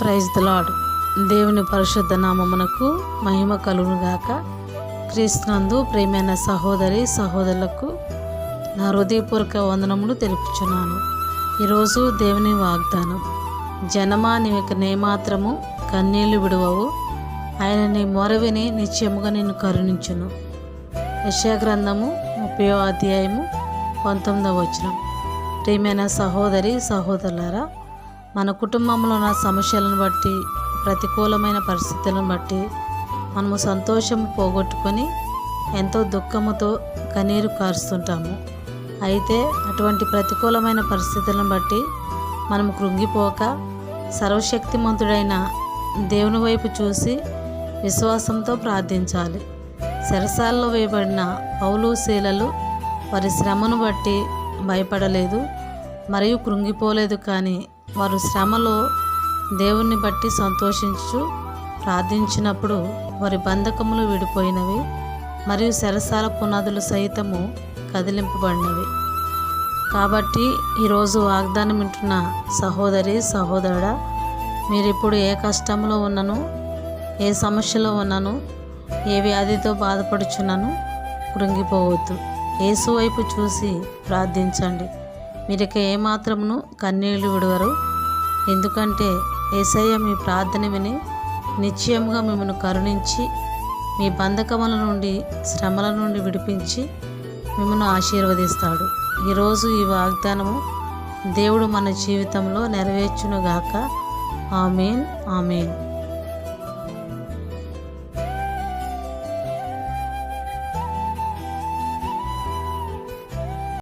Praise the lord దేవుని పరిశుద్ధ నామమునకు మహిమ కలుగునుగాక. క్రీస్తునందు ప్రేమైన సహోదరి సహోదరులకు నా హృదయపూర్వక వందనములు తెలుపుచున్నాను. ఈరోజు దేవుని వాగ్దానం జనమా నీకు నేమాత్రము కన్నీళ్ళు విడువవు. ఆయన నీ మొరవిని నిశ్చయముగా నిన్ను కరుణించును. యశాగ్రంథము ముప్పై అధ్యాయము పంతొమ్మిదవ వచనం. ప్రియమైన సహోదరి సహోదరులారా మన కుటుంబంలో ఉన్న సమస్యలను బట్టి ప్రతికూలమైన పరిస్థితులను బట్టి మనము సంతోషం పోగొట్టుకొని ఎంతో దుఃఖముతో కన్నీరు కారుస్తుంటాము. అయితే అటువంటి ప్రతికూలమైన పరిస్థితులను బట్టి మనము కృంగిపోక సర్వశక్తిమంతుడైన దేవుని వైపు చూసి విశ్వాసంతో ప్రార్థించాలి. చెరసాల్లో వేయబడిన పౌలు శీలలు వారి శ్రమను బట్టి భయపడలేదు మరియు కృంగిపోలేదు కానీ వారు శ్రమలో దేవుణ్ణి బట్టి సంతోషించు ప్రార్థించినప్పుడు వారి బంధకములు విడిపోయినవి మరియు శరసాల పునాదులు సైతము కదిలింపబడినవి. కాబట్టి ఈరోజు వాగ్దానం వింటున్న సహోదరి సహోదరుడా మీరు ఇప్పుడు ఏ కష్టంలో ఉన్నను ఏ సమస్యలో ఉన్నను ఏ వ్యాధితో బాధపడుచున్నాను కృంగిపోవద్దు. ఏసు వైపు చూసి ప్రార్థించండి. మీరిక ఏమాత్రమును కన్నీళ్ళు విడవరు. ఎందుకంటే ఏసయ్య మీ ప్రార్థన విని నిశ్చయముగా మిమ్మల్ని కరుణించి మీ బంధకముల నుండి శ్రమల నుండి విడిపించి మిమ్మల్ని ఆశీర్వదిస్తాడు. ఈరోజు ఈ వాగ్దానము దేవుడు మన జీవితంలో నెరవేర్చునుగాక. Amen amen.